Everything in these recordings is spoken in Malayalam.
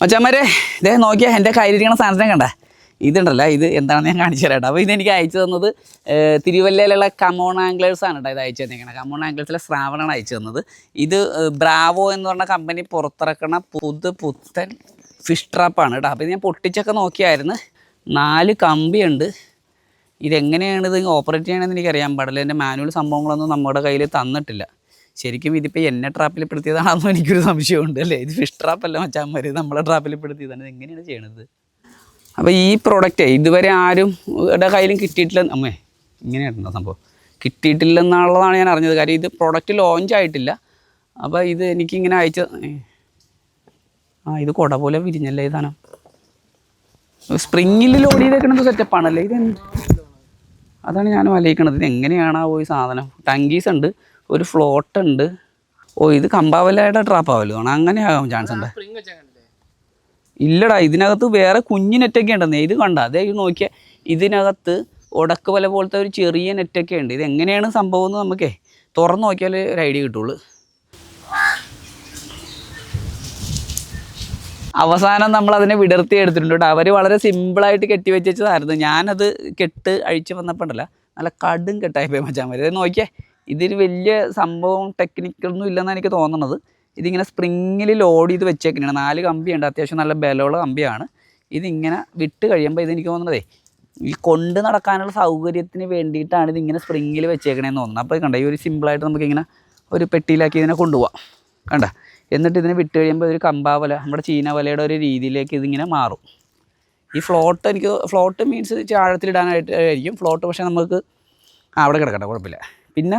മച്ചന്മാരെ ഇതേ നോക്കിയാൽ എന്റെ കയ്യിലിരിക്കുന്ന സാധനം കണ്ട? ഇതുണ്ടല്ലോ ഇത് എന്താണെന്ന് ഞാൻ കാണിച്ചു തരാം അപ്പോൾ ഇതെനിക്ക് അയച്ചു തന്നത് തിരുവല്ലയിലുള്ള കമോൺ ആംഗ്ലേഴ്സ് ആണ് കേട്ടോ ഇത് അയച്ചു തന്നിരിക്കുന്നത് കമോൺ ആംഗ്ലേഴ്സിലെ ശ്രാവണാണ് അയച്ചു തന്നത്. ഇത് ബ്രാവോ എന്ന് പറഞ്ഞ കമ്പനി പുറത്തിറക്കണ പുതു പുത്തൻ ഫിഷ് ട്രാപ്പാണ് കേട്ടോ. അപ്പോൾ ഇത് ഞാൻ പൊട്ടിച്ചൊക്കെ നോക്കിയായിരുന്നു. നാല് കമ്പിയുണ്ട്. ഇതെങ്ങനെയാണ് ഇത് ഓപ്പറേറ്റ് ചെയ്യണമെന്ന് എനിക്കറിയാൻ പാടില്ല. എന്റെ മാനുവൽ സംഭവങ്ങളൊന്നും നമ്മുടെ കയ്യിൽ തന്നിട്ടില്ല. ശരിക്കും ഇതിപ്പോൾ എന്നെ ട്രാപ്പിൽ പെടുത്തിയതാണെന്നോ എനിക്കൊരു സംശയമുണ്ട് അല്ലേ? ഇത് ഫിഷ് ട്രാപ്പല്ല മച്ചാന്മാർ നമ്മളെ ട്രാപ്പിൽ പെടുത്തിയതാണ് ഇത് എങ്ങനെയാണ് ചെയ്യണത്? അപ്പോൾ ഈ പ്രോഡക്റ്റ് ഇതുവരെ ആരും കയ്യിലും കിട്ടിയിട്ടില്ല അമ്മേ ഇങ്ങനെയായിട്ടുണ്ടോ സംഭവം. കിട്ടിയിട്ടില്ലെന്നുള്ളതാണ് ഞാൻ അറിഞ്ഞത്. കാര്യം ഇത് പ്രോഡക്റ്റ് ലോഞ്ച് ആയിട്ടില്ല. അപ്പോൾ ഇത് എനിക്കിങ്ങനെ അയച്ച ആ ഇത് കുട പോലെ വിരിഞ്ഞല്ലേ സാധനം? സ്പ്രിങ്ങിൽ ലോഡ് ചെയ്തേക്കണത് സെറ്റപ്പാണല്ലേ ഇത് അതാണ് ഞാൻ വലയിക്കണത് ഇത് ആ ഈ സാധനം? ടങ്കീസ് ഉണ്ട്. ഒരു ഫ്ലോട്ട് ഉണ്ട്. ഓ ഇത് കമ്പാവലയുടെ ആവല്ലോ അങ്ങനെ ആകാൻ ചാൻസ് ഉണ്ട്. ഇല്ലടാ ഇതിനകത്ത് വേറെ കുഞ്ഞു നെറ്റൊക്കെ ഉണ്ടെന്നേ. ഇത് കണ്ട അതേ നോക്കിയാൽ ഇതിനകത്ത് ഉടക്ക് വല പോലത്തെ ഒരു ചെറിയ നെറ്റൊക്കെ ഉണ്ട്. ഇത് എങ്ങനെയാണ് സംഭവം എന്ന് നമുക്കേ തുറന്ന് നോക്കിയാൽ ഒരു ഐഡിയ കിട്ടുള്ളൂ. അവസാനം നമ്മൾ അതിനെ വിടർത്തി എടുത്തിട്ടുണ്ട് കേട്ടോ. അവർ വളരെ സിമ്പിളായിട്ട് കെട്ടി വെച്ചതായിരുന്നു. ഞാനത് കെട്ട് അഴിച്ച് വന്നപ്പോണ്ടല്ല നല്ല കടും കെട്ടായി പോയി മച്ചാൻ. വരെ നോക്കിയേ ഇതിൽ വലിയ സംഭവം ടെക്നിക്കൊന്നും ഇല്ലെന്നാണ് എനിക്ക് തോന്നുന്നത് ഇതിങ്ങനെ സ്പ്രിങ്ങിൽ ലോഡ് ചെയ്ത് വെച്ചേക്കുന്നതാണ് നാല് കമ്പിയുണ്ട് അത്യാവശ്യം നല്ല ബലമുള്ള കമ്പിയാണ്. ഇതിങ്ങനെ വിട്ട് കഴിയുമ്പോൾ ഇതെനിക്ക് തോന്നുന്നതേ ഈ കൊണ്ട് നടക്കാനുള്ള സൗകര്യത്തിന് വേണ്ടിയിട്ടാണ് ഇതിങ്ങനെ സ്പ്രിങ്ങിൽ വെച്ചേക്കണേന്ന് തോന്നുന്നത് അപ്പോൾ കണ്ട ഈ ഒരു സിമ്പിളായിട്ട് നമുക്കിങ്ങനെ ഒരു പെട്ടിയിലാക്കി ഇതിനെ കൊണ്ടുപോകാം കണ്ട? എന്നിട്ട് ഇതിനെ വിട്ട് കഴിയുമ്പോൾ ഒരു കമ്പാവല നമ്മുടെ ചീന വലയുടെ ഒരു രീതിയിലേക്ക് ഇതിങ്ങനെ മാറും. ഈ ഫ്ലോട്ട് എനിക്ക് ഫ്ലോട്ട് മീൻസ് ചാഴത്തിലിടാനായിട്ട് ആയിരിക്കും. ഫ്ലോട്ട് പക്ഷേ നമുക്ക് അവിടെ കിടക്കട്ടെ കുഴപ്പമില്ല. പിന്നെ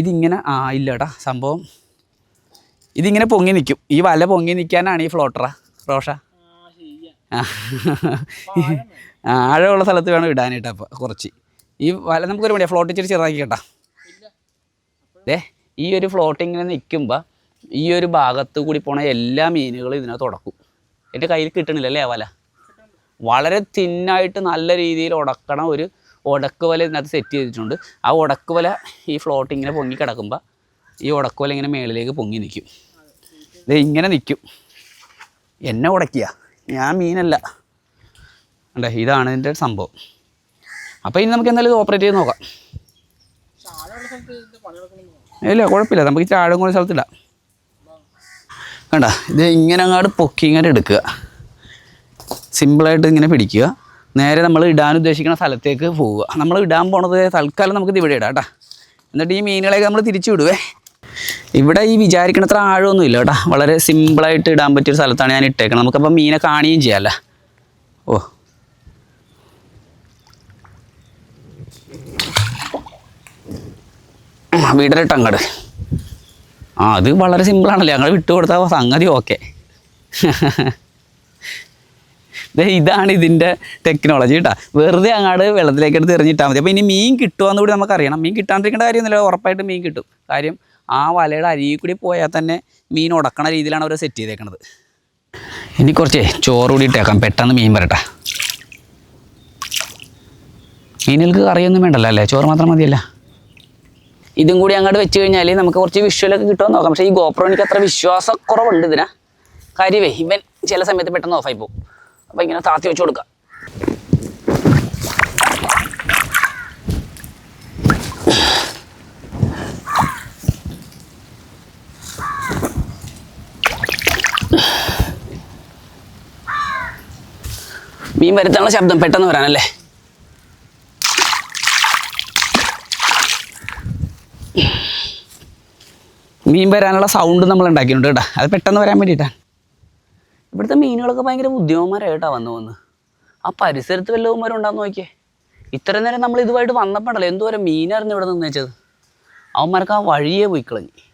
ഇതിങ്ങനെ ആ ഇല്ലടാ സംഭവം. ഇതിങ്ങനെ പൊങ്ങി നിൽക്കും ഈ വല പൊങ്ങി നിൽക്കാനാണ് ഈ ഫ്ലോട്ടറാ റോഷ. ആഴമുള്ള സ്ഥലത്ത് വേണം ഇടാനായിട്ട് അപ്പോൾ കുറച്ച്. ഈ വല നമുക്കൊരു മണിയാ ഫ്ലോട്ട് ഇച്ചിരി ചെറുതാക്കി കേട്ടാ. ദേ ഈ ഒരു ഫ്ലോട്ടിങ്ങിൽ നിൽക്കുമ്പോൾ ഈ ഒരു ഭാഗത്ത് കൂടി പോണ എല്ലാ മീനുകളും ഇതിനകത്ത് ഉടക്കും. എന്റെ കയ്യിൽ കിട്ടണില്ല അല്ലേ വല? വളരെ തിന്നായിട്ട് നല്ല രീതിയിൽ ഉടക്കണ ഒരു ഉടക്ക് വല ഇതിനകത്ത് സെറ്റ് ചെയ്തിട്ടുണ്ട്. ആ ഉടക്ക് വല ഈ ഇങ്ങനെ പൊങ്ങി കിടക്കുമ്പോൾ ഈ ഉടക്ക് വല ഇങ്ങനെ മേളിലേക്ക് പൊങ്ങി നിൽക്കും ഇത് ഇങ്ങനെ നിൽക്കും എന്നെ ഉടക്കിയ ഞാൻ മീനല്ല. അല്ലേ ഇതാണ് ഇതിന്റെ സംഭവം. അപ്പോൾ ഇനി നമുക്ക് എന്തായാലും ഇത് ഓപ്പറേറ്റ് ചെയ്ത് നോക്കാം. ഇല്ല കുഴപ്പമില്ല. നമുക്ക് ചാടും കൂടി സ്ഥലത്തിടാം കണ്ട? ഇത് ഇങ്ങനെ അങ്ങോട്ട് പൊക്കി ഇങ്ങനെ എടുക്കുക. സിമ്പിളായിട്ട് ഇങ്ങനെ പിടിക്കുക. നേരെ നമ്മൾ ഇടാൻ ഉദ്ദേശിക്കുന്ന സ്ഥലത്തേക്ക് പോവുക. നമ്മൾ ഇടാൻ പോണത് തൽക്കാലം നമുക്ക് ഇവിടെ ഇടാം കേട്ടോ. എന്നിട്ട് ഈ മീനുകളെയൊക്കെ നമ്മൾ തിരിച്ചു വിടുവേ. ഇവിടെ ഈ വിചാരിക്കണത്ര ആഴമൊന്നും ഇല്ല കേട്ടോ. വളരെ സിമ്പിളായിട്ട് ഇടാൻ പറ്റിയൊരു സ്ഥലത്താണ് ഞാൻ ഇട്ടേക്കുന്നത് നമുക്കപ്പോൾ മീനെ കാണുകയും ചെയ്യാമല്ലോ ഓ. വീടരട്ട് അങ്ങട് ആ അത് വളരെ സിമ്പിളാണല്ലോ ഞങ്ങൾ വിട്ടു കൊടുത്താൽ സംഗതി ഓക്കെ ഇതാണ് ഇതിന്റെ ടെക്നോളജി കേട്ടോ വെറുതെ അങ്ങാട് വെള്ളത്തിലേക്ക് എടുത്ത് എറിഞ്ഞിട്ടാൽ മതി. അപ്പോൾ ഇനി മീൻ കിട്ടുമെന്ന് കൂടി നമുക്കറിയണം. മീൻ കിട്ടാണ്ടിരിക്കേണ്ട കാര്യമൊന്നുമില്ല. ഉറപ്പായിട്ട് മീൻ കിട്ടും. കാര്യം ആ വലയുടെ അരിയിൽ കൂടി പോയാൽ തന്നെ മീൻ ഉടക്കണ രീതിയിലാണ് അവർ സെറ്റ് ചെയ്തേക്കുന്നത് ഇനി കുറച്ചേ ചോറ് കൂടി ഇട്ടേക്കാം. പെട്ടെന്ന് മീൻ വരട്ടെ. മീനുകൾക്ക് കറിയൊന്നും വേണ്ടല്ലോ അല്ലേ? ചോറ് മാത്രം മതിയല്ല. ഇതും കൂടി അങ്ങോട്ട് വെച്ച് കഴിഞ്ഞാൽ നമുക്ക് കുറച്ച് വിഷ്വലൊക്കെ കിട്ടുമെന്ന് നോക്കാം. പക്ഷേ ഈ ഗോപ്രോ എനിക്ക് അത്ര വിശ്വാസക്കുറവുണ്ട് ഇതിനാ. കാര്യവേ ഇവൻ ചില സമയത്ത് പെട്ടെന്ന് ഓഫായി പോകും. അപ്പോൾ ഇങ്ങനെ താത്തി വെച്ച് കൊടുക്കാം. മീൻ വരുത്താനുള്ള ശബ്ദം പെട്ടെന്ന് വരാനല്ലേ? മീൻ വരാനുള്ള സൗണ്ട് നമ്മൾ ഉണ്ടാക്കിയിട്ടുണ്ട് കേട്ടോ. അത് പെട്ടെന്ന് വരാൻ വേണ്ടിയിട്ടാണ്. ഇവിടുത്തെ മീനുകളൊക്കെ ഭയങ്കര ബുദ്ധിമാന്മാരാണ് വന്നു വന്ന്. വന്ന് ആ പരിസരത്ത് വല്ലവന്മാരും ഉണ്ടാന്ന് നോക്കിയേ. ഇത്ര നേരം നമ്മൾ ഇതുമായിട്ട് വന്നപ്പോഴല്ലോ എന്തോരം മീനായിരുന്നു ഇവിടെ നിന്ന് വെച്ചത് അവന്മാർക്ക് ആ വഴിയേ പോയി കളഞ്ഞു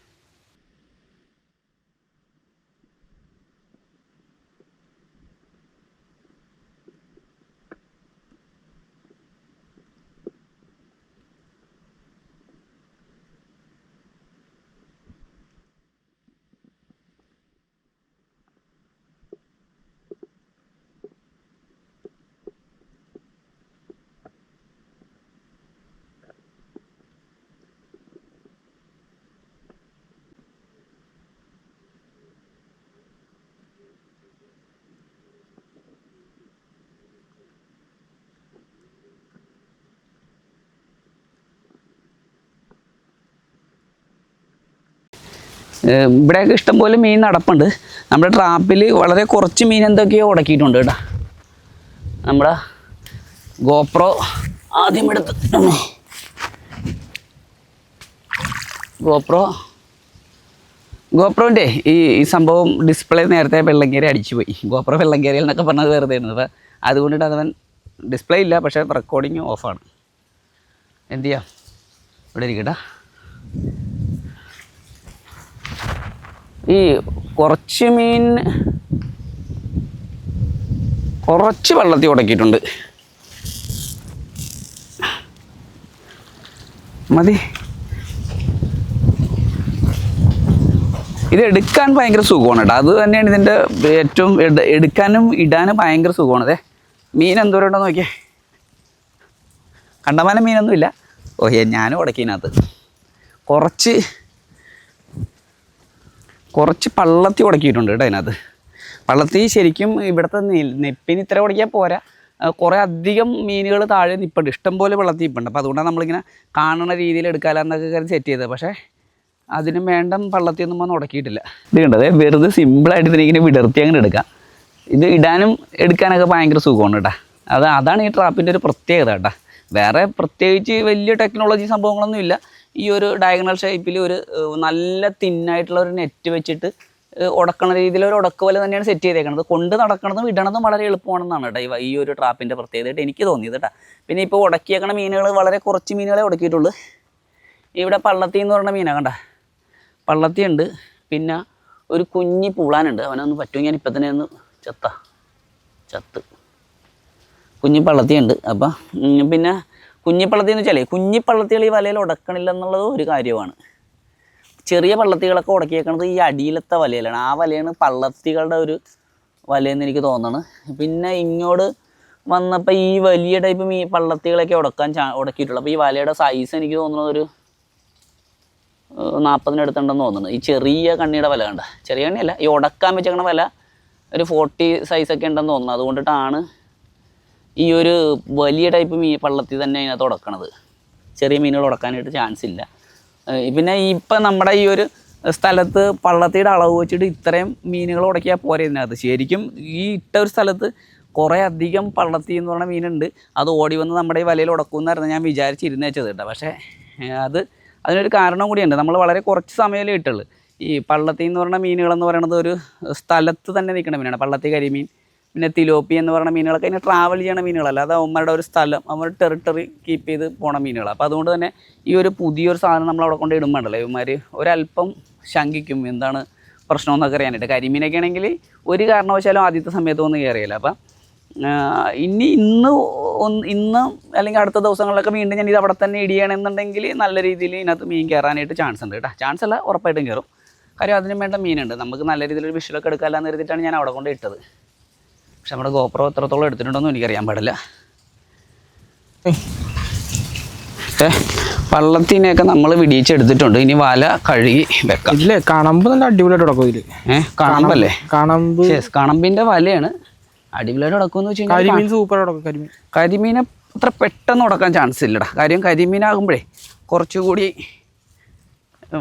ഇവിടെയൊക്കെ ഇഷ്ടംപോലെ മീൻ നടപ്പുണ്ട്. നമ്മുടെ ട്രാപ്പിൽ വളരെ കുറച്ച് മീൻ എന്തൊക്കെയോ ഉടക്കിയിട്ടുണ്ട് കേട്ടോ. നമ്മുടെ ഗോപ്രോ ആദ്യം എടുത്ത് ഗോപ്രോ. ഗോപ്രോന്റെ ഈ ഈ സംഭവം ഡിസ്പ്ലേ നേരത്തെ വെള്ളങ്കേരി അടിച്ചു പോയി ഗോപ്രോ വെള്ളങ്കേരി എന്നൊക്കെ പറഞ്ഞത് വെറുതെ ആയിരുന്നു അപ്പോൾ അതുകൊണ്ടിട്ട് അതവൻ ഡിസ്പ്ലേ ഇല്ല പക്ഷേ റെക്കോർഡിങ് ഓഫാണ് എന്ത് ചെയ്യാം? ഇവിടെ ഇരിക്കട്ടാ ഈ കുറച്ച് മീൻ കുറച്ച് വെള്ളത്തിൽ ഉടക്കിയിട്ടുണ്ട്. മതി. ഇത് എടുക്കാൻ ഭയങ്കര സുഖമാണ് കേട്ടോ. അത് തന്നെയാണ് ഇതിന്റെ ഏറ്റവും എട്- എടുക്കാനും ഇടാനും ഭയങ്കര സുഖമാണ്. അതെ മീൻ എന്തോരം ഉണ്ടോ നോക്കിയേ. കണ്ടമാനം മീനൊന്നുമില്ല. ഓ ഞാനും ഉടക്കിനകത്ത് കുറച്ച് കുറച്ച് പള്ളത്തി ഉടക്കിയിട്ടുണ്ട് കേട്ടോ അതിനകത്ത്. പള്ളത്തി ശരിക്കും ഇവിടുത്തെ നെപ്പിന് ഇത്ര ഉടക്കിയാൽ പോരാ. കുറേ അധികം മീനുകൾ താഴെ നിൽപ്പുണ്ട് ഇഷ്ടംപോലെ വെള്ളത്തിൽ നിൽപ്പുണ്ട് അപ്പോൾ അതുകൊണ്ടാണ് നമ്മളിങ്ങനെ കാണുന്ന രീതിയിൽ എടുക്കാമെന്നൊക്കെ കരുതി സെറ്റ് ചെയ്തത്. പക്ഷേ അതിനും വേണ്ട പള്ളത്തിയൊന്നും വന്ന് ഉടക്കിയിട്ടില്ല. ഇത് കണ്ടത് വെറുതെ സിമ്പിളായിട്ട് ഇതിനെ ഇങ്ങനെ വിടർത്തി അങ്ങനെ എടുക്കാം. ഇത് ഇടാനും എടുക്കാനൊക്കെ ഭയങ്കര സുഖമാണ് കേട്ടോ. അത് അതാണ് ഈ ട്രാപ്പിന്റെ ഒരു പ്രത്യേകത കേട്ടോ. വേറെ പ്രത്യേകിച്ച് വലിയ ടെക്നോളജി സംഭവങ്ങളൊന്നും ഇല്ല. ഈ ഒരു ഡയഗണൽ ഷേപ്പിൽ ഒരു നല്ല തിന്നായിട്ടുള്ള ഒരു നെറ്റ് വെച്ചിട്ട് ഉടക്കണ രീതിയിൽ ഒരു ഉടക്ക പോലെ തന്നെയാണ് സെറ്റ് ചെയ്തേക്കുന്നത് കൊണ്ട് നടക്കണതും ഇടണതും വളരെ എളുപ്പമാണെന്നാണ് കേട്ടോ ഈ ഒരു ട്രാപ്പിന്റെ പ്രത്യേകതയായിട്ട് എനിക്ക് തോന്നിയത് കേട്ടോ. പിന്നെ ഇപ്പോൾ ഉടക്കിയേക്കണ മീനുകൾ വളരെ കുറച്ച് മീനുകളെ ഉടക്കിയിട്ടുള്ളൂ. ഇവിടെ പള്ളത്തി എന്ന് പറയുന്ന മീനാണ് കണ്ട? പള്ളത്തി ഉണ്ട് പിന്നെ ഒരു കുഞ്ഞി പൂളാനുണ്ട്. അവനൊന്ന് പറ്റുമെങ്കിൽ ഞാൻ ഇപ്പം തന്നെ ഒന്ന് ചത്ത. ചത്ത്. കുഞ്ഞി പള്ളത്തിയുണ്ട്. അപ്പം ഉം, പിന്നെ കുഞ്ഞി പള്ളത്തി എന്ന് വെച്ചാലേ കുഞ്ഞിപ്പള്ളത്തികൾ ഈ വലയിൽ ഉടക്കണില്ല എന്നുള്ളത് ഒരു കാര്യമാണ്. ചെറിയ പള്ളത്തികളൊക്കെ ഉടക്കിയേക്കണത് ഈ അടിയിലത്തെ വലയിലാണ്. ആ വലയാണ് പള്ളത്തികളുടെ ഒരു വലയെന്ന് എനിക്ക് തോന്നണം. പിന്നെ ഇങ്ങോട്ട് വന്നപ്പോൾ ഈ വലിയ ടൈപ്പ് ഈ പള്ളത്തികളൊക്കെ ഉടക്കാൻ ചാ ഉടക്കിയിട്ടുള്ളൂ. അപ്പോൾ ഈ വലയുടെ സൈസ് എനിക്ക് തോന്നുന്നത് ഒരു നാൽപ്പതിനടുത്തുണ്ടെന്ന് തോന്നുന്നു ഈ ചെറിയ കണ്ണിയുടെ വല കണ്ട. ചെറിയ കണ്ണിയല്ല ഈ ഉടക്കാൻ വെച്ചേക്കണ വല ഒരു ഫോർട്ടി സൈസൊക്കെ ഉണ്ടെന്ന് തോന്നുന്നു അതുകൊണ്ടിട്ടാണ് ഈ ഒരു വലിയ ടൈപ്പ് മീൻ പള്ളത്തിൽ തന്നെ അതിനകത്ത് ഉടക്കണത്. ചെറിയ മീനുകൾ ഉടക്കാനായിട്ട് ചാൻസ് ഇല്ല. പിന്നെ ഇപ്പം നമ്മുടെ ഈ ഒരു സ്ഥലത്ത് പള്ളത്തിയുടെ അളവ് വെച്ചിട്ട് ഇത്രയും മീനുകൾ ഉടക്കിയാൽ പോരെ ഇതിനകത്ത്. ശരിക്കും ഈ ഇട്ട ഒരു സ്ഥലത്ത് കുറേ അധികം പള്ളത്തി എന്ന് പറഞ്ഞ മീനുണ്ട്. അത് ഓടി വന്ന് നമ്മുടെ ഈ വലയിൽ ഉടക്കുമെന്നായിരുന്നു ഞാൻ വിചാരിച്ചിരുന്നേ വെച്ചത് കേട്ടോ പക്ഷേ അത് അതിനൊരു കാരണം കൂടിയുണ്ട്. നമ്മൾ വളരെ കുറച്ച് സമയമല്ലേ ഇട്ടുള്ളൂ. ഈ പള്ളത്തി എന്ന് പറഞ്ഞ മീനുകളെന്ന് പറയുന്നത് ഒരു സ്ഥലത്ത് തന്നെ നിൽക്കുന്ന മീനാണ്. പള്ളത്തി കരിമീൻ പിന്നെ തിലോപ്പി എന്ന് പറയുന്ന മീനുകളൊക്കെ അതിന് ട്രാവൽ ചെയ്യണ മീനുകളല്ല. അത് അവന്മാരുടെ ഒരു സ്ഥലം അവരുടെ ടെറിട്ടറി കീപ്പ് ചെയ്ത് പോണ മീനുകളാണ് അപ്പോൾ അതുകൊണ്ട് തന്നെ ഈ ഒരു പുതിയൊരു സാധനം നമ്മൾ അവിടെ കൊണ്ട് ഇടുമ്പോണ്ടല്ലോ ഇവന്മാർ ഒരല്പം ശങ്കിക്കും എന്താണ് പ്രശ്നമെന്നൊക്കെ അറിയാനായിട്ട്. കരിമീനൊക്കെ ആണെങ്കിൽ ഒരു കാരണവശാലും ആദ്യത്തെ സമയത്ത് ഒന്നും കയറിയില്ല അപ്പം ഇനി ഇന്ന് ഒന്ന് ഇന്ന് അല്ലെങ്കിൽ അടുത്ത ദിവസങ്ങളിലൊക്കെ വീണ്ടും ഞാൻ ഇത് അവിടെ തന്നെ ഇടിയണമെന്നുണ്ടെങ്കിൽ നല്ല രീതിയിൽ ഇതിനകത്ത് മീൻ കയറാനായിട്ട് ചാൻസ് ഉണ്ട് കേട്ടോ. ചാൻസ് അല്ല ഉറപ്പായിട്ടും കയറും കാര്യം അതിനും വേണ്ട മീനുണ്ട്. നമുക്ക് നല്ല രീതിയിലൊരു വിഷലൊക്കെ എടുക്കാമെന്ന് കരുതിയിട്ടാണ് ഞാൻ അവിടെ കൊണ്ട് ഇട്ടത്. പക്ഷെ നമ്മുടെ ഗോപ്രോ എത്രത്തോളം എടുത്തിട്ടുണ്ടോയെന്നും എനിക്കറിയാൻ പാടില്ല. ഏ വള്ളത്തിനെയൊക്കെ നമ്മൾ വിടിയിച്ചെടുത്തിട്ടുണ്ട്. ഇനി വല കഴുകി വെക്കാം. ഇല്ലേ കണമ്പ് നല്ല അടിപൊളിയായിട്ട് കിടക്കും ഇതിൽ. ഏ കാണമ്പല്ലേ? കണമ്പ്. കണമ്പിന്റെ വലയാണ്. അടിപൊളിയായിട്ട് ഉടക്കുമെന്ന് വെച്ച് കഴിഞ്ഞാൽ കരിമീൻ സൂപ്പർ കരിമീൻ. കരിമീനെ അത്ര പെട്ടെന്ന് ഉടക്കാൻ ചാൻസ് ഇല്ലടാ. കാര്യം കരിമീനാകുമ്പോഴേ കുറച്ചുകൂടി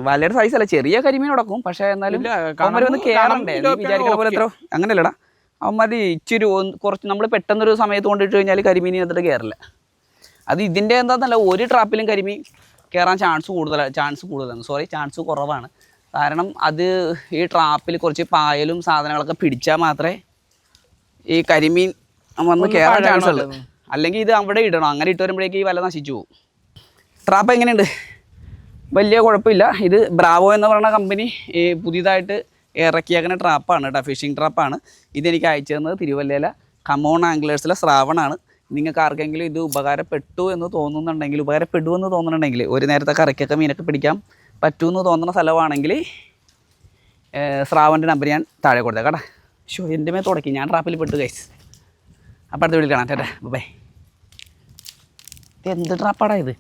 വലയുടെ സൈസ് അല്ല ചെറിയ കരിമീൻ ഉടക്കും. പക്ഷേ എന്നാലും വന്ന് കയറണ്ടേ വിചാരിക്കുന്ന പോലെ എത്ര അങ്ങനെയല്ലടാ. അവന്മാർ ഇച്ചിരി കുറച്ച് നമ്മൾ പെട്ടെന്നൊരു സമയത്ത് കൊണ്ടിട്ട് കഴിഞ്ഞാൽ കരിമീൻ എന്നിട്ട് കയറില്ല അത് ഇതിന്റെ എന്താണെന്നല്ല ഒരു ട്രാപ്പിലും കരിമീൻ കയറാൻ ചാൻസ് കൂടുതലാണ് ചാൻസ് കൂടുതലാണ്. സോറി ചാൻസ് കുറവാണ്. കാരണം അത് ഈ ട്രാപ്പിൽ കുറച്ച് പായലും സാധനങ്ങളൊക്കെ പിടിച്ചാൽ മാത്രമേ ഈ കരിമീൻ വന്ന് കയറാൻ ചാൻസ് ഉള്ളൂ. അല്ലെങ്കിൽ ഇത് അവിടെ ഇടണം. അങ്ങനെ ഇട്ട് വരുമ്പോഴേക്ക് ഈ വല നശിച്ചു പോകും ട്രാപ്പ് എങ്ങനെയുണ്ട്? വലിയ കുഴപ്പമില്ല. ഇത് ബ്രാവോ എന്ന് പറയുന്ന കമ്പനി ഈ പുതിയതായിട്ട് ഇറക്കിയേക്കുന്ന ട്രാപ്പാണ് കേട്ടോ ഫിഷിംഗ് ട്രാപ്പാണ് ഇതെനിക്ക് അയച്ചു തന്നത് തിരുവല്ലയിലെ കമോൺ ആംഗ്ലേഴ്സിലെ ശ്രാവണാണ്. നിങ്ങൾക്ക് ആർക്കെങ്കിലും ഇത് ഉപകാരപ്പെട്ടു എന്ന് തോന്നുന്നുണ്ടെങ്കിൽ ഉപകാരപ്പെടുമെന്ന് തോന്നുന്നുണ്ടെങ്കിൽ ഒരു നേരത്തെ കറിക്കൊക്കെ മീനൊക്കെ പിടിക്കാൻ പറ്റുമെന്ന് തോന്നുന്ന സ്ഥലമാണെങ്കിൽ ശ്രാവന്റെ നമ്പർ ഞാൻ താഴെ കൊടുത്തേക്കാം കേട്ടോ ഷോ എന്റെ മേൽ തുടക്കി. ഞാൻ ട്രാപ്പിൽ പെട്ടു കൈസ് അപ്പോൾ അടുത്ത വീട്ടിൽ കാണാം. ചേട്ടാ ബൈ എന്ത് ട്രാപ്പാടാ ഇത്?